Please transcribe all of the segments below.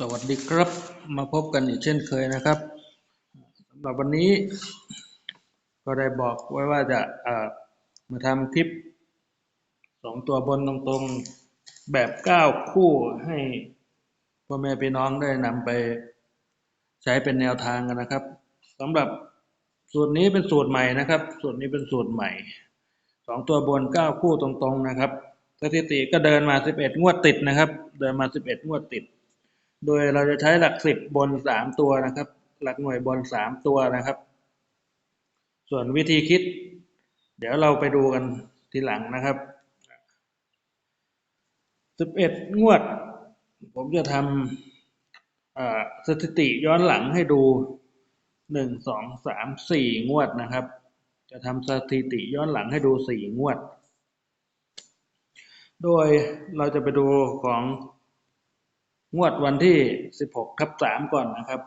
สวัสดีครับมาพบกันอีกเช่นเคยนะครับสำหรับวันนี้ ก็ได้บอกไว้ว่าจะอ่ามาทำคลิปสองตัวบนตรงๆแบบก้าคู่ให้พ่อแม่พี่น้องได้นำไปใช้เป็นแนวทางกันนะครับสำหรับสูตรนี้เป็นสูตรใหม่นะครับ สูตรนี้เป็นสูตรใหม่สองตัวบนก้าคู่ตรงๆนะครับสถิติก็เดินมาสิบเอ็ดงวดติดนะครับ เดินมาสิบเอ็ดงวดติด โดยเราจะใช้หลักสิบบนสามตัวนะครับ หลักหน่วยบนสามตัวนะครับ ส่วนวิธีคิด เดี๋ยวเราไปดูกันทีหลังนะครับสิบเอ็ดงวด ผมจะทำสถิติย้อนหลังให้ดูหนึ่งสองสามสี่งวดนะครับ จะทำสถิติย้อนหลังให้ดูสี่งวด โดยเราจะไปดูของ งวดวันที่สิบหกทับสามก่อนนะครับ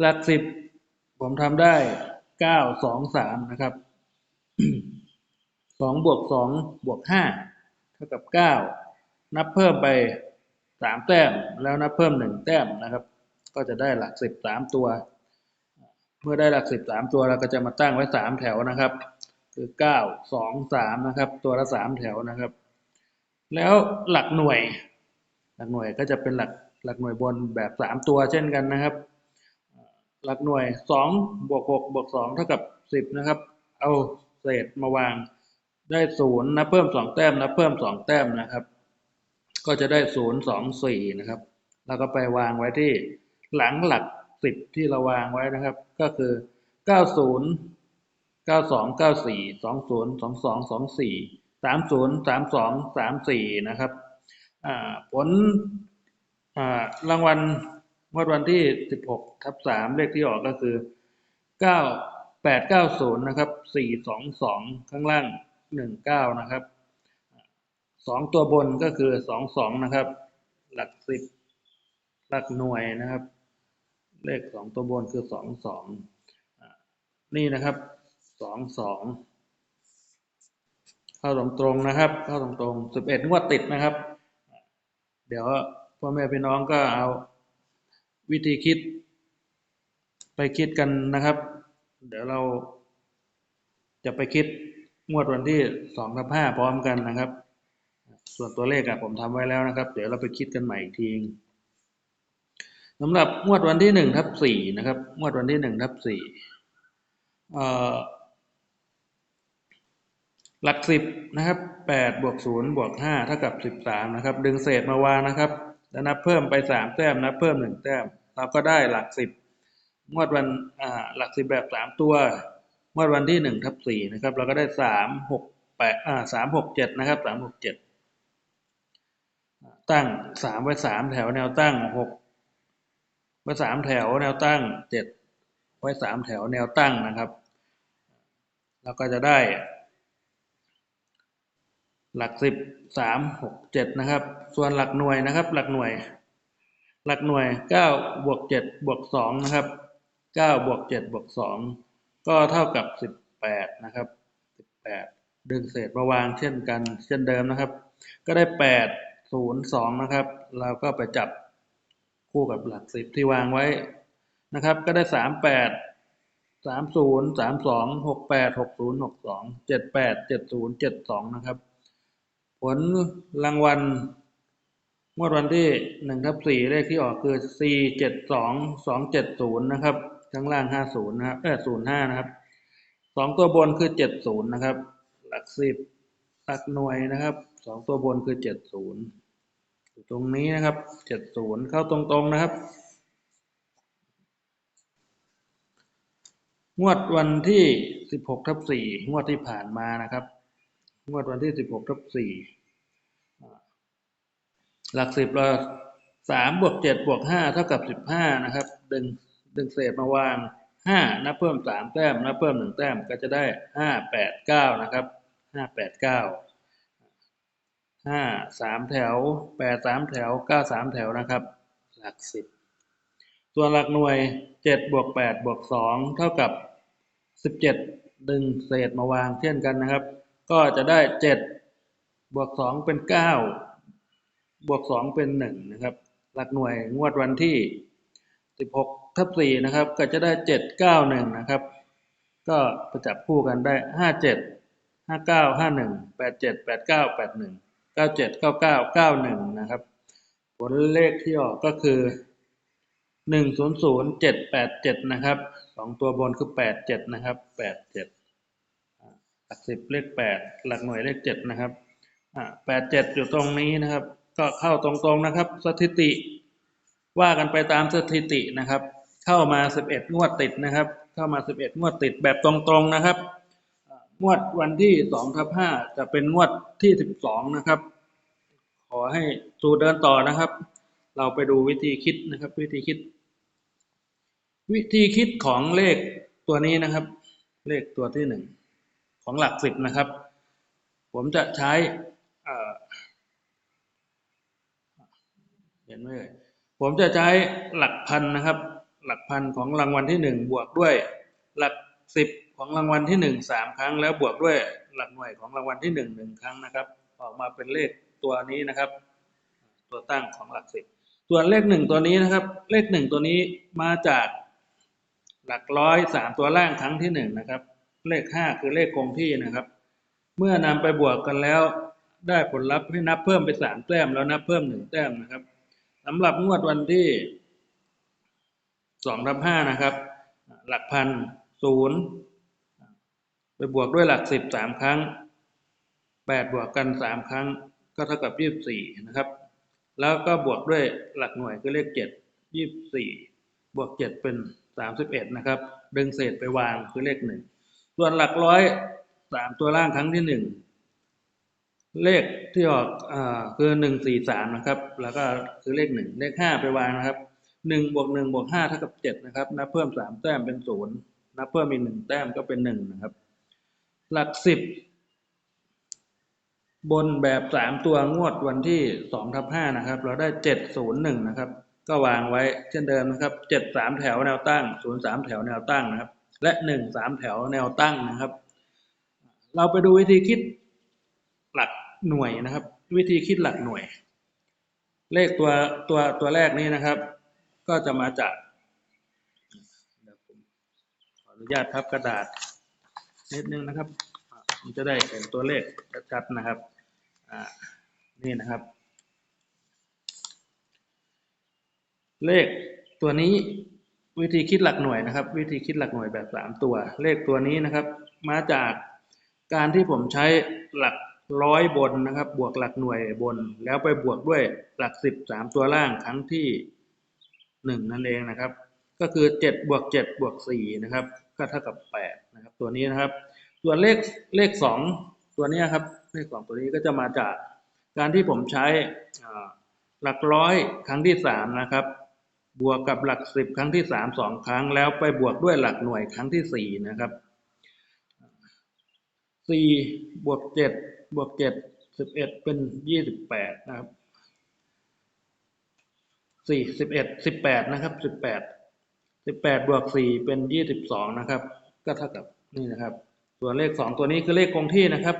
หลักสิบผมทำได้เก้าสองสามนะครับสองบวกสองบวกห้าเท่ากับเก้านับเพิ่มไปสามแต้ม แล้วนับเพิ่มหนึ่งแต้มนะครับ ก็จะได้หลักสิบสามตัว เมื่อได้หลักสิบสามตัวเราก็จะมาตั้งไว้สามแถวนะครับคือเก้าสองสามนะครับ ตัวละสามแถวนะครับ แล้วหลักหน่วย ลักหน่วยก็จะเป็นหลักหลักหน่วยบนแบบสามตัวเช่นกันนะครับ หลักหน่วยสองบวกหกบวกสองเท่ากับสิบนะครับ เอาเศษมาวางได้ศูนย์นับเพิ่มสองแต้มนับเพิ่มสองแต้มนะครับ ก็จะได้ศูนย์สองสี่นะครับ แล้วก็ไปวางไว้ที่หลังหลักสิบที่เราวางไว้นะครับ ก็คือเก้าศูนย์เก้าสองเก้าสี่สองศูนย์สองสองสองสี่สามศูนย์สามสองสามสี่นะครับ ผลรางวัลงวดวันที่สิบหกทับสามเลขที่ออกก็คือเก้าแปดเก้าศูนะครับสี่สองสองข้างล่างหนึ่งเก้านะครับสองตัวบนก็คือสองสองนะครับ หลักสิบหลักหน่วยนะครับ เลขสองตัวบนคือสองสองนี่นะครับสองสองเข้าตรงตรงนะครับ เข้าตรงตรงสิบเอ็ดงวดติดนะครับ เดี๋ยวพ่อแม่พี่น้องก็เอาวิธีคิด ไปคิดกันนะครับ เดี๋ยวเราจะไปคิดงวดวันที่สองทับห้าพร้อมกันนะครับ ส่วนตัวเลขอะผมทำไว้แล้วนะครับ เดี๋ยวเราไปคิดกันใหม่อีกทีสำหรับงวดวันที่หนึ่งทับสี่นะครับ งวดวันที่หนึ่งทับสี่ หลักสิบนะครับแปดบวกศูนย์บวกห้าเท่ากับสิบสามนะครับ ดึงเศษมาวางนะครับแล้วนับเพิ่มไปสามแต้มนับเพิ่มหนึ่งแต้ม เราก็ได้หลักสิบงวดวันอ่าหลักสิบแบบสามตัวงวดวันที่หนึ่งทับสี่นะครับ เราก็ได้สามหกแปดอ่าสามหกเจ็ดนะครับสามหกเจ็ดตั้งสามไว้สามแถวแนวตั้งหกไว้สามแถวแนวตั้งเจ็ดไว้สามแถวแนวตั้งนะครับ เราก็จะได้ หลักสิบสามหกเจ็ดนะครับ ส่วนหลักหน่วยนะครับ หลักหน่วย หลักหน่วยเก้าบวกเจ็ดบวกสองนะครับเก้าบวกเจ็ดบวกสองก็เท่ากับสิบแปดนะครับสิบแปดดึงเศษมาวางเช่นกันเช่นเดิมนะครับ ก็ได้แปดศูนย์สองนะครับ เราก็ไปจับคู่กับหลักสิบที่วางไว้นะครับ ก็ได้สามแปดสามศูนย์สามสองหกแปดหกศูนย์หกสองเจ็ดแปดเจ็ดศูนย์เจ็ดสองนะครับ ผลรางวัลงวดวันที่หนึ่งทับสี่เลขที่ออกคือสี่เจ็ดสองสองเจ็ดศูนย์นะครับข้างล่างห้าศูนย์นะครับเออศูนย์ห้านะครับสองตัวบนคือเจ็ดศูนย์นะครับ หลักสิบหลักหน่วยนะครับสองตัวบนคือเจ็ดศูนย์ตรงนี้นะครับเจ็ดศูนย์เข้าตรงๆนะครับ งวดวันที่สิบหกทับสี่งวดที่ผ่านมานะครับ งวดวันที่สิบหกทับสี่หลักสิบเราสามบวกเจ็ดบวกห้าเท่ากับสิบห้านะครับ ดึงดึงเศษมาวางห้านับเพิ่มสามแต้มนับเพิ่มหนึ่งแต้มก็จะได้ห้าแปดเก้านะครับห้าแปดเก้าห้าสามแถวแปดสามแถวเก้าสามแถวนะครับ หลักสิบส่วนหลักหน่วยเจ็ดบวกแปดบวกสองเท่ากับสิบเจ็ดดึงเศษมาวางเช่นกันนะครับ ก็จะได้เจ็ดบวกสองเป็นเก้าบวกสองเป็นหนึ่งนะครับ หลักหน่วยงวดวันที่16ทับ4นะครับ ก็จะได้791นะครับ ก็ประจับคู่กันได้57 59 51 87 89 81 97 99 91นะครับ ผลเลขที่ออกก็คือ100787นะครับสองตัวบนคือ87นะครับ87ห ลักสิบเลขแปดหลักหน่วยเลขเจ็ดนะครับแปดเจ็ดอยู่ตรงนี้นะครับ ก็เข้าตรงๆนะครับ สถิติ ว่ากันไปตามสถิตินะครับ เข้ามาสิบเอ็ดงวดติดนะครับ เข้ามาสิบเอ็ดงวดติดแบบตรงๆนะครับ งวดวันที่สองทับห้าจะเป็นงวดที่สิบสองนะครับ ขอให้สูเดินต่อนะครับ เราไปดูวิธีคิดนะครับ วิธีคิด วิธีคิดของเลขตัวนี้นะครับ เลขตัวที่หนึ่ง ของหลักสิบนะครับ ผมจะใช้เห็นไหมเอ่ยผมจะใช้หลักพันนะครับ หลักพันของรางวัลที่หนึ่งบวกด้วย หลักสิบของรางวัลที่หนึ่งสามครั้ง แล้วบวกด้วยหลักหน่วยของรางวัลที่หนึ่งหนึ่งครั้งนะครับ ออกมาเป็นเลขตัวนี้นะครับ ตัวตั้งของหลักสิบส่วนเลขหนึ่งตัวนี้นะครับ เลขหนึ่งตัวนี้มาจากหลักร้อยสามตัวล่างครั้งที่หนึ่งนะครับ เลขห้าคือเลขคงที่นะครับ เมื่อนำไปบวกกันแล้ว ได้ผลลัพธ์ให้นับเพิ่มไปสามแต้มแล้วนับเพิ่มหนึ่งแต้มนะครับสำหรับงวดวันที่สองทับห้านะครับ หลักพันศูนย์ไปบวกด้วยหลักสิบสามครั้งแปดบวกกันสามครั้งก็เท่ากับยี่สิบสี่นะครับ แล้วก็บวกด้วยหลักหน่วยคือเลขเจ็ดยี่สิบสี่บวกเจ็ดเป็นสามสิบเอ็ดนะครับ ดึงเศษไปวางคือเลขหนึ่ง ส่วนหลักร้อยสามตัวล่างครั้งที่หนึ่งเลขที่ออกอคือหนึ่งสี่สามนะครับ แล้วก็คือเลขหนึ่งเลขห้าไปวางนะครับหนึ่งบวกหนึ่งบวกห้าเท่ากับเจ็ดนะครับ นับเพิ่มสามแต้มเป็นศูนย์นับเพิ่มอีกหนึ่งแต้มก็เป็นหนึ่งนะครับ หลักสิบบนแบบสามตัวงวดวันที่สองทับห้านะครับ เราได้เจ็ดศูนย์หนึ่งนะครับ ก็วางไว้เช่นเดิมนะครับเจ็ดสามแถวแนวตั้งศูนย์สามแถวแนวตั้งนะครับ และหนึ่งสามแถวแนวตั้งนะครับ เราไปดูวิธีคิดหลักหน่วยนะครับ วิธีคิดหลักหน่วย เลขตัวตัวตัวแรกนี้นะครับ ก็จะมาจากขออนุญาตพับกระดาษนิดนึงนะครับอ่าผมจะได้เห็นตัวเลขชัดๆนะครับนี่นะครับ เลขตัวนี้ วิธีคิดหลักหน่วยนะครับ วิธีคิดหลักหน่วยแบบสามตัว เลขตัวนี้นะครับ มาจากการที่ผมใช้หลักร้อยบนนะครับ บวกหลักหน่วยบน แล้วไปบวกด้วยหลักสิบสามตัวล่างครั้งที่หนึ่งนั่นเองนะครับ ก็คือเจ็ดบวกเจ็ดบวกสี่นะครับ ก็เท่ากับแปดนะครับ ตัวนี้นะครับ ส่วนเลขเลขสองตัวนี้ครับ เลขสองตัวนี้ก็จะมาจากการที่ผมใช้หลักร้อยครั้งที่สามนะครับ บวกกับหลักสิบครั้งที่สามสองครั้ง แล้วไปบวกด้วยหลักหน่วยครั้งที่สี่นะครับสี่บวกเจ็ดบวกเจ็ดสิบเอ็ดเป็นยี่สิบแปดนะครับสี่สิบเอ็ดสิบแปดนะครับสิบแปดสิบแปดบวกสี่เป็นยี่สิบสองนะครับ ก็เท่ากับนี่นะครับส่วนเลขสองตัวนี้คือเลขคงที่นะครับ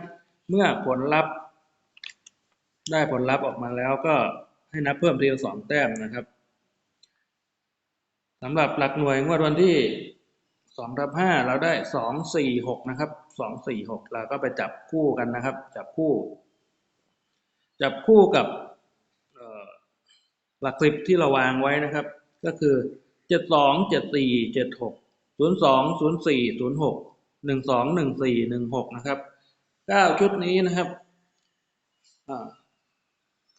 เมื่อผลลัพธ์ ได้ผลลัพธ์ออกมาแล้วก็ให้นับเพิ่มทีละสองแต้มนะครับ สำหรับหลักหน่วยงวดวันที่สองทับห้าเราได้สองสี่หกนะครับสองสี่หกเราก็ไปจับคู่กันนะครับ จับคู่ จับคู่กับหลักสิบที่เราวางไว้นะครับ ก็คือเจ็ดสองเจ็ดสี่เจ็ดหกศูนย์สองศูนย์สี่ศูนย์หกหนึ่งสองหนึ่งสี่หนึ่งหกนะครับเก้าชุดนี้นะครับ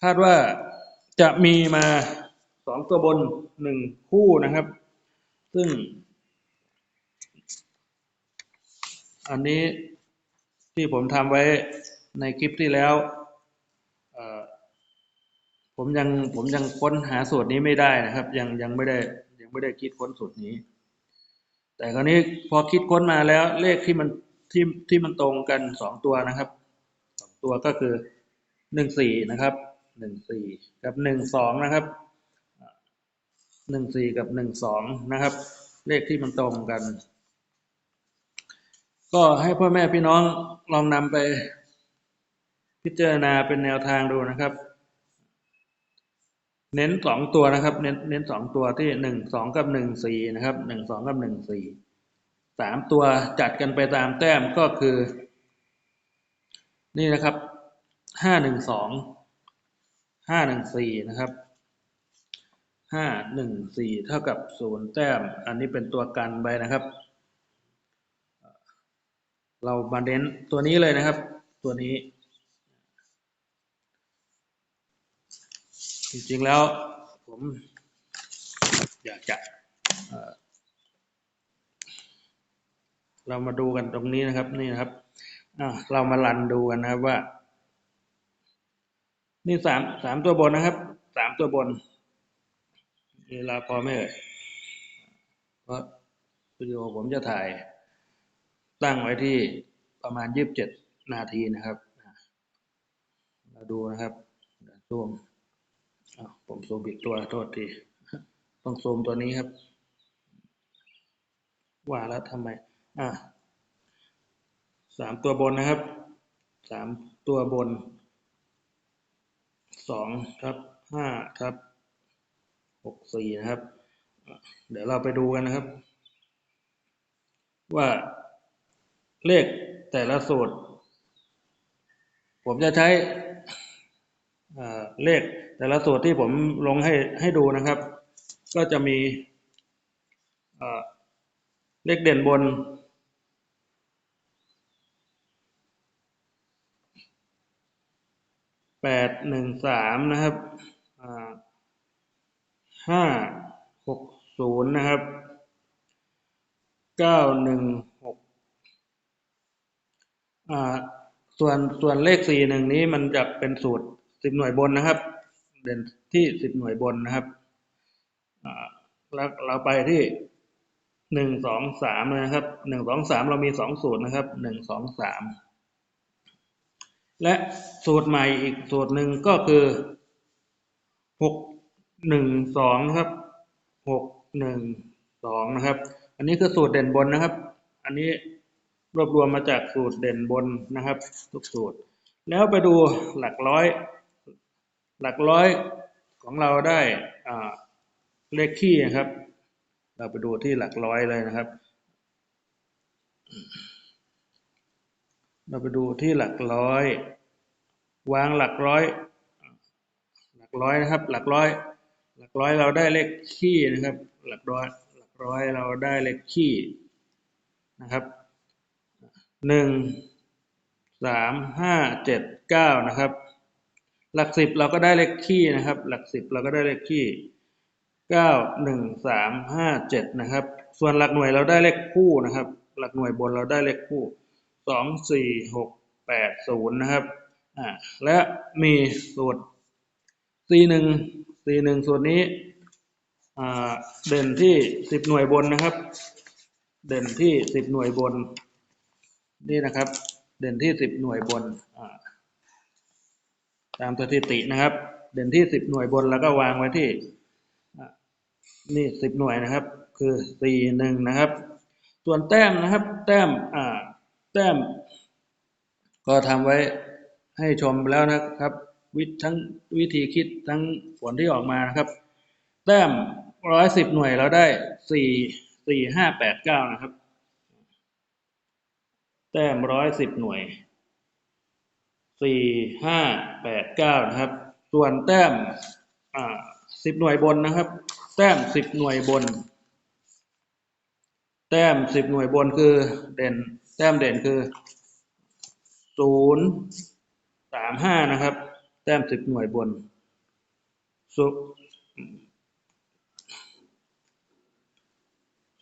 คาดว่าจะมีมา องตัวบนหนึ่งคู่นะครับ ซึ่ง อันนี้ที่ผมทำไว้ในคลิปที่แล้วผมยังผมยังค้นหาสูตรนี้ไม่ได้นะครับ ยังยังไม่ได้ยังไม่ได้คิดค้นสูตรนี้ แต่คราวนี้พอคิดค้นมาแล้วเลขที่มันที่ที่มันตรงกันสองตัวนะครับสองตัวก็คือหนึ่งสี่นะครับหนึ่งสี่กับหนึ่งสองนะครับ หนึ่งสี่กับหนึ่งสองนะครับ เลขที่มันตรงกัน ก็ให้พ่อแม่พี่น้องลองนำไปพิจารณาเป็นแนวทางดูนะครับ เน้นสองตัวนะครับ เน้นเน้นสองตัวที่หนึ่งสองกับหนึ่งสี่นะครับหนึ่งสองกับหนึ่งสี่สามตัวจัดกันไปตามแต้มก็คือ นี่นะครับห้าหนึ่งสองห้าหนึ่งสี่นะครับ ห้าหนึ่งสี่เท่ากับศูนย์แต้ม อันนี้เป็นตัวกันไปนะครับ เรามาเน้นตัวนี้เลยนะครับ ตัวนี้ จริงๆแล้วผมอยากจะเรามาดูกันตรงนี้นะครับนี่นะครับเรามารันดูกันนะครับว่า นี่สามสามตัวบนนะครับสามตัวบน เวลาพอไหม่เอ่ยเพราะวิดีโอผมจะถ่าย ตั้งไว้ที่ประมาณยี่สิบเจ็ดนาทีนะครับ เราดูนะครับซูมผมซูมผิดตัวโทษที ต้องซูมตัวนี้ครับ ว่าแล้วทำไม อะสามตัวบนนะครับสามตัวบนสองทับห้าทับ หกสี่นะครับ เดี๋ยวเราไปดูกันนะครับ ว่าเลขแต่ละสูตร ผมจะใช้เลขแต่ละสูตรที่ผมลงให้ให้ดูนะครับ ก็จะมีเลขเด่นบน แปดหนึ่งสามนะครับ ห้าหกศูนย์นะครับเก้าหนึ่งหกอ่าส่วนส่วนเลขสี่หนึ่งนี้มันจะเป็นสูตรสิบหน่วยบนนะครับ เด่นที่สิบหน่วยบนนะครับอ่าแล้วเราไปที่หนึ่งสองสามเลยนะครับหนึ่งสองสามเรามีสองสูตรนะครับหนึ่งสองสามและสูตรใหม่อีกสูตรหนึ่งก็คือหก หนึ่งสองนะครับหกหนึ่งสองนะครับ อันนี้คือสูตรเด่นบนนะครับ อันนี้รวบรวมมาจากสูตรเด่นบนนะครับ ทุกสูตร แล้วไปดูหลักร้อย หลักร้อยของเราได้อ่าเลขขี้นะครับ เราไปดูที่หลักร้อยเลยนะครับ เราไปดูที่หลักร้อย วางหลักร้อย หลักร้อยนะครับ หลักร้อย หลักร้อยเราได้เลขขี้นะครับ หลักร้อยหลักร้อยเราได้เลขขี้นะครับหนึ่งสามห้าเจ็ดเก้านะครับ หลักสิบเราก็ได้เลขขี้นะครับ หลักสิบเราก็ได้เลขขี้เก้าหนึ่งสามห้าเจ็ดนะครับ ส่วนหลักหน่วยเราได้เลขคู่นะครับ หลักหน่วยบนเราได้เลขคู่สองสี่หกแปดศูนย์นะครับอ่าและมีสูตร C หนึ่ง C หนึ่งส่วนนี้เด่นที่สิบหน่วยบนนะครับ เด่นที่สิบหน่วยบน นี่นะครับ เด่นที่สิบหน่วยบนตามสถิตินะครับ เด่นที่สิบหน่วยบนแล้วก็วางไว้ที่นี่สิบหน่วยนะครับ คือสี่หนึ่งนะครับ ส่วนแต้มนะครับ แต้มแต้ม ก็ทำไว้ให้ชมแล้วนะครับ วิธีทั้งวิธีคิดทั้งผลที่ออกมานะครับ แต้มร้อยสิบหน่วยเราได้สี่สี่ห้าแปดเก้านะครับ แต้มร้อยสิบหน่วยสี่ห้าแปดเก้านะครับ ส่วนแต้มอ่าสิบหน่วยบนนะครับ แต้มสิบหน่วยบน แต้มสิบหน่วยบนคือเด่น แต้มเด่นคือศูนย์สามห้านะครับ แต้มสิบหน่วยบนศู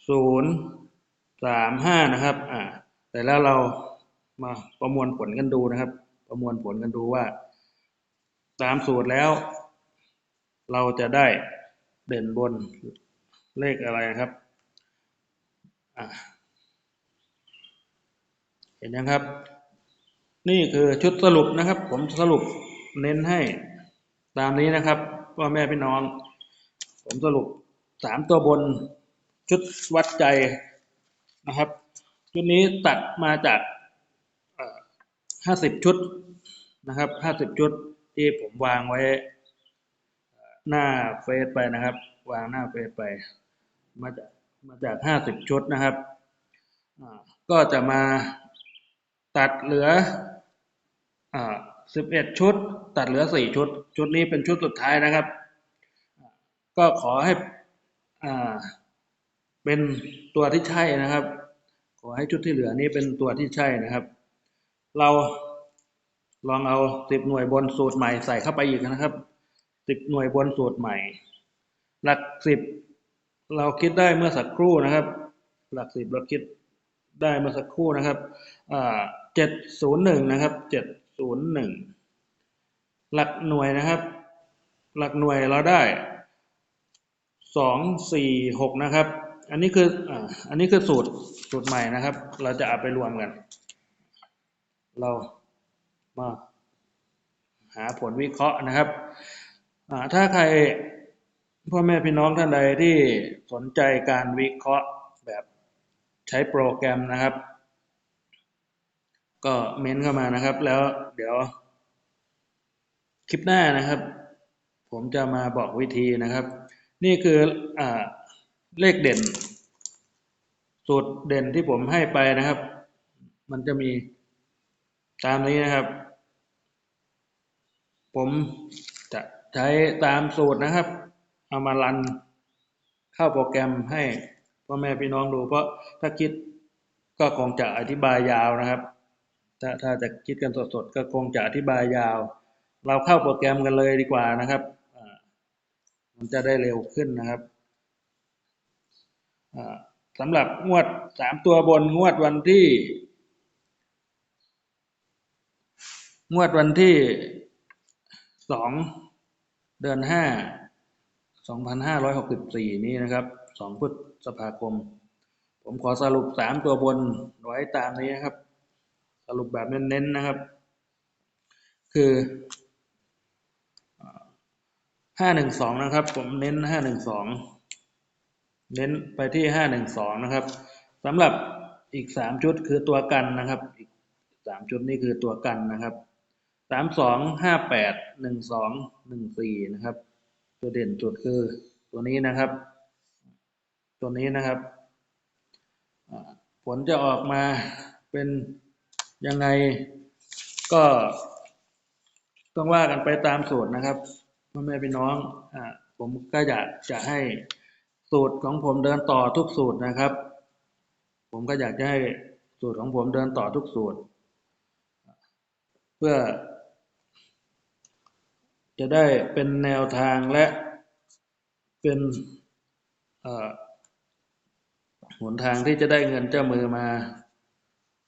ศูนย์สามห้านะครับ อ่า แต่แล้วเรามาประมวลผลกันดูนะครับ ประมวลผลกันดูว่าตามสูตรแล้ว เราจะได้เด่นบนเลขอะไรครับเห็นยังครับ นี่คือชุดสรุปนะครับ ผมสรุป เน้นให้ตามนี้นะครับพ่อแม่พี่น้อง ผมสรุปสามตัวบนชุดวัดใจนะครับ ชุดนี้ตัดมาจากห้าสิบชุดนะครับห้าสิบชุดที่ผมวางไว้หน้าเฟซไปนะครับ วางหน้าเฟซไป มาจากมาจากห้าสิบชุดนะครับก็จะมาตัดเหลือสิบเอ็ดชุด ตัดเหลือสี่ชุด ชุดนี้เป็นชุดสุดท้ายนะครับ ก็ขอให้อ่าเป็นตัวที่ใช่นะครับ ขอให้ชุดที่เหลือนี้เป็นตัวที่ใช่นะครับ เราลองเอาสิบหน่วยบนสูตรใหม่ใส่เข้าไปอีกนะครับสิบหน่วยบนสูตรใหม่ หลักสิบเราคิดได้เมื่อสักครู่นะครับ หลักสิบเราคิดได้เมื่อสักครู่นะครับเจ็ดศูนย์หนึ่งนะครับเจ็ดศูนย์หนึ่ง หลักหน่วยนะครับ หลักหน่วยเราได้สองสี่หกนะครับ อันนี้คืออันนี้คือสูตรสูตรใหม่นะครับ เราจะเอาไปรวมกัน เรามาหาผลวิเคราะห์นะครับถ้าใครพ่อแม่พี่น้องท่านใดที่สนใจการวิเคราะห์แบบใช้โปรแกรมนะครับ ก็เม้นเข้ามานะครับ แล้วเดี๋ยว คลิปหน้านะครับ ผมจะมาบอกวิธีนะครับ นี่คืออเลขเด่น สูตรเด่นที่ผมให้ไปนะครับ มันจะมีตามนี้นะครับ ผมจะใช้ตามสูตรนะครับ เอามารันเข้าโปรแกรมให้พ่อแม่พี่น้องดูเพราะถ้าคิดก็คงจะอธิบายยาวนะครับ ถ้าถ้าจะคิดกันสดๆก็คงจะอธิบายยาว เราเข้าโปรแกรมกันเลยดีกว่านะครับ มันจะได้เร็วขึ้นนะครับสำหรับงวดสามตัวบนงวดวันที่ งวดวันที่สองเดือนห้าสองพันห้าร้อยหกสิบสี่นี้นะครับสองพฤษภาคม ผมขอสรุปสามตัวบนไว้ตามนี้นะครับ สรุปแบบเน้นๆนะครับ คือ ห้าหนึ่งสองนะครับ ผมเน้นห้าหนึ่งสองเน้นไปที่ห้าหนึ่งสองนะครับสำหรับอีกสามชุดคือตัวกันนะครับอีกสามชุดนี้คือตัวกันนะครับสามสองห้าแปดหนึ่งสองหนึ่งสี่นะครับ ตัวเด่นจุดคือตัวนี้นะครับ ตัวนี้นะครับ ผลจะออกมาเป็นยังไงก็ต้องว่ากันไปตามสูตรนะครับ พ่อแม่พี่น้องอ่าผมก็อยากจะให้สูตรของผมเดินต่อทุกสูตรนะครับ ผมก็อยากจะให้สูตรของผมเดินต่อทุกสูตร เพื่อ จะได้เป็นแนวทางและเป็นหนทางที่จะได้เงินเจ้ามือมา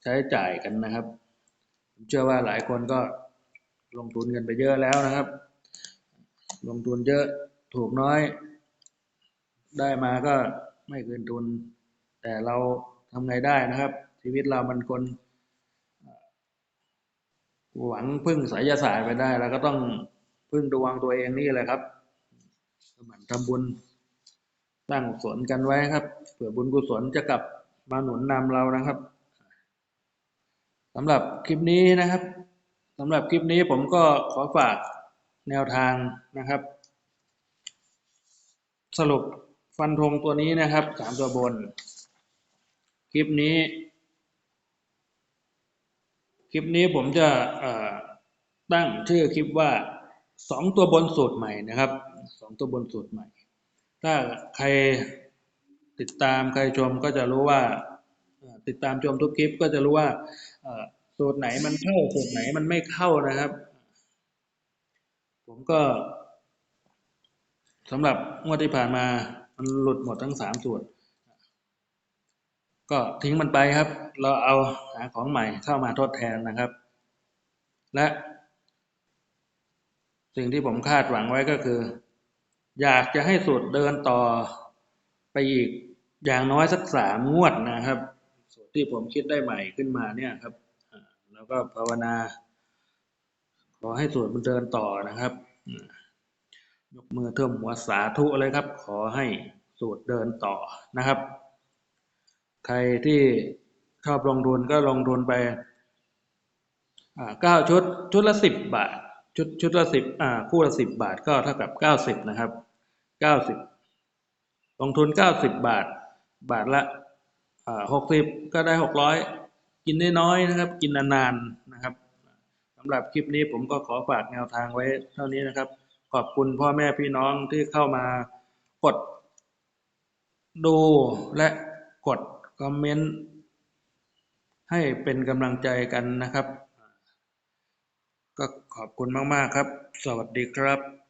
ใช้จ่ายกันนะครับ ผมเชื่อว่าหลายคนก็ลงทุนเงินไปเยอะแล้วนะครับ ลงทุนเยอะถูกน้อย ได้มาก็ไม่คืนทุน แต่เราทำไงได้นะครับ ชีวิตเรามันคน หวังพึ่งสายศาสตร์ไปได้เราก็ต้องพึ่งดวงตัวเองนี่แหละครับสมันทำบุญตั้งสนกันไว้ครับเผื่อบุญกุศลจะกลับมาหนุนนำเรานะครับสำหรับคลิปนี้นะครับสำหรับคลิปนี้ผมก็ขอฝาก แนวทางนะครับ สรุปฟันธงตัวนี้นะครับสามตัวบน คลิปนี้ คลิปนี้ผมจะตั้งชื่อคลิปว่าสองตัวบนสูตรใหม่นะครับสองตัวบนสูตรใหม่ ถ้าใครติดตามใครชมก็จะรู้ว่าติดตามชมทุกคลิปก็จะรู้ว่าสูตรไหนมันเข้าสูตรไหนมันไม่เข้านะครับ ผมก็สำหรับงวดที่ผ่านมา มันหลุดหมดทั้งสามส่วน ก็ทิ้งมันไปครับ เราเอาหาของใหม่เข้ามาทดแทนนะครับ และสิ่งที่ผมคาดหวังไว้ก็คือ อยากจะให้สูตรเดินต่อไปอีกอย่างน้อยสักสามงวดนะครับ สูตรที่ผมคิดได้ใหม่ขึ้นมาเนี่ยครับ แล้วก็ภาวนา ขอให้สูตรมันเดินต่อนะครับ ยกมือเทิมหัวสาธุเลยครับ ขอให้สูตรเดินต่อนะครับ ใครที่ชอบลงทุนก็ลงทุนไปเก้าชุดชุดละสิบบาท ชุดชุดละสิบอ่าคู่ละสิบบาทก็เท่ากับเก้าสิบนะครับเก้าสิบลงทุนเก้าสิบบาท บาทละหกสิบก็ได้หกร้อยกินได้น้อยๆนะครับ กินนานๆนะครับำหรับคลิปนี้ผมก็ขอฝากแนวทางไว้เท่านี้นะครับ ขอบคุณพ่อแม่พี่น้องที่เข้ามากด ดูและกดคอมเมนต์ให้เป็นกำลังใจกันนะครับ ก็ขอบคุณมาก ๆ ครับ สวัสดีครับ